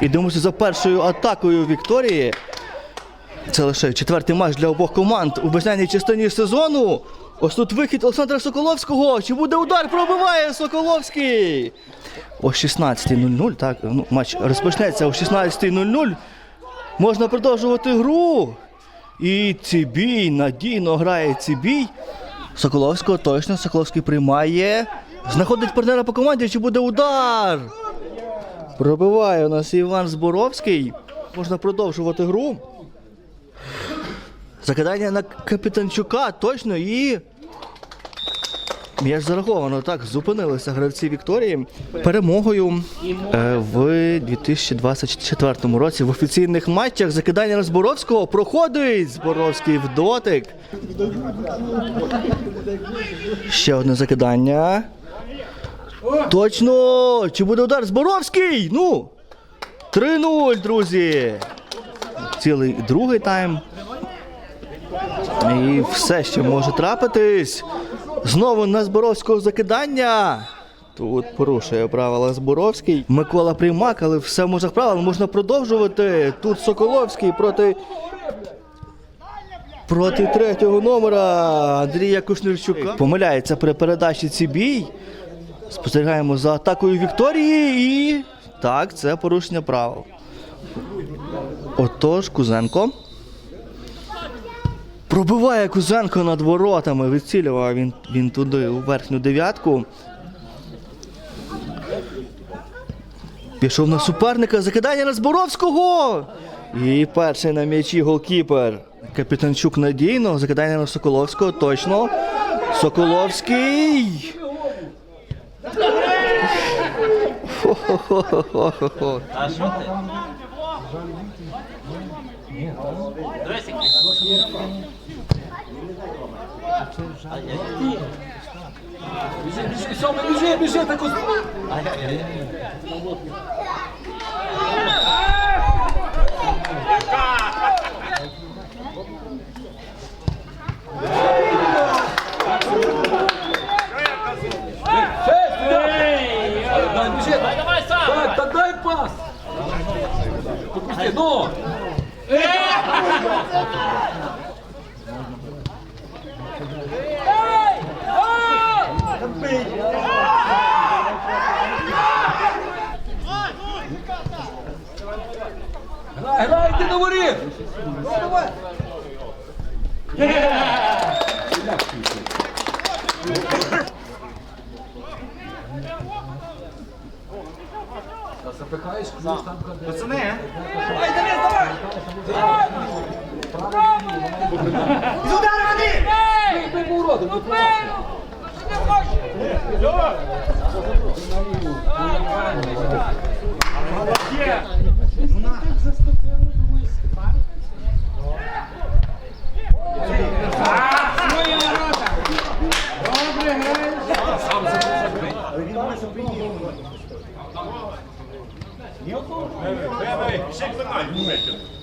Ідемося за першою атакою Вікторії. Це лише четвертий матч для обох команд у весняній частині сезону. Ось тут вихід Олександра Соколовського. Чи буде удар? Пробиває Соколовський. О 16.00. Так, ну, матч розпочнеться о 16.00. Можна продовжувати гру. І Цибій надійно грає Цибій. Соколовського точно. Соколовський приймає. Знаходить партнера по команді. Чи буде удар? Пробиває у нас Іван Зборовський. Можна продовжувати гру. Закидання на Капітанчука точно і. М'яч зараховано. Так, зупинилися гравці Вікторії перемогою е, в 2024 році в офіційних матчах. Закидання на Зборовського проходить Зборовський в дотик. Ще одне закидання. Точно! Чи буде удар Зборовський? Ну! 3-0, друзі! Цілий другий тайм. І все ще може трапитись. Знову на Зборовського закидання. Тут порушує правила Зборовський. Микола Приймак, але все в межах правил можна продовжувати. Тут Соколовський проти. Проти третього номера Андрія Кушнирчука. Помиляється при передачі ці бій. Спостерігаємо за атакою Вікторії і. Так, це порушення правил. Отож, Кузенко. Пробиває Кузенко над воротами. Відцілював він, він туди у верхню дев'ятку. Пішов на суперника. Закидання на Зборовського. І перший на м'ячі голкіпер. Капітанчук надійно. Закидання на Соколовського. Точно. Соколовський. Хо-хо-хо-хо-хо-хо. А що ти? Дивись. Біжи, біжи, Сьома, біжи, біжи, так ось. Дай, біжи. Давай сам! Так, та дай пас. Попусти, ну. Грай, грай, йди до воріт. Запихаєш ключ, там каде. Пацани! Ай, Денис, давай! Давай! З удару води! Ну, ну, ти був родом, будь ласка. Ти не хочеш! Давай! Молодець! Ну на! Так заступили, думаю, спарка. Свої ворота! Добре, граєш! Сам запитав. Але він мене зупинив. Hilton? Nee, nee, zeg maar nou, niet met je.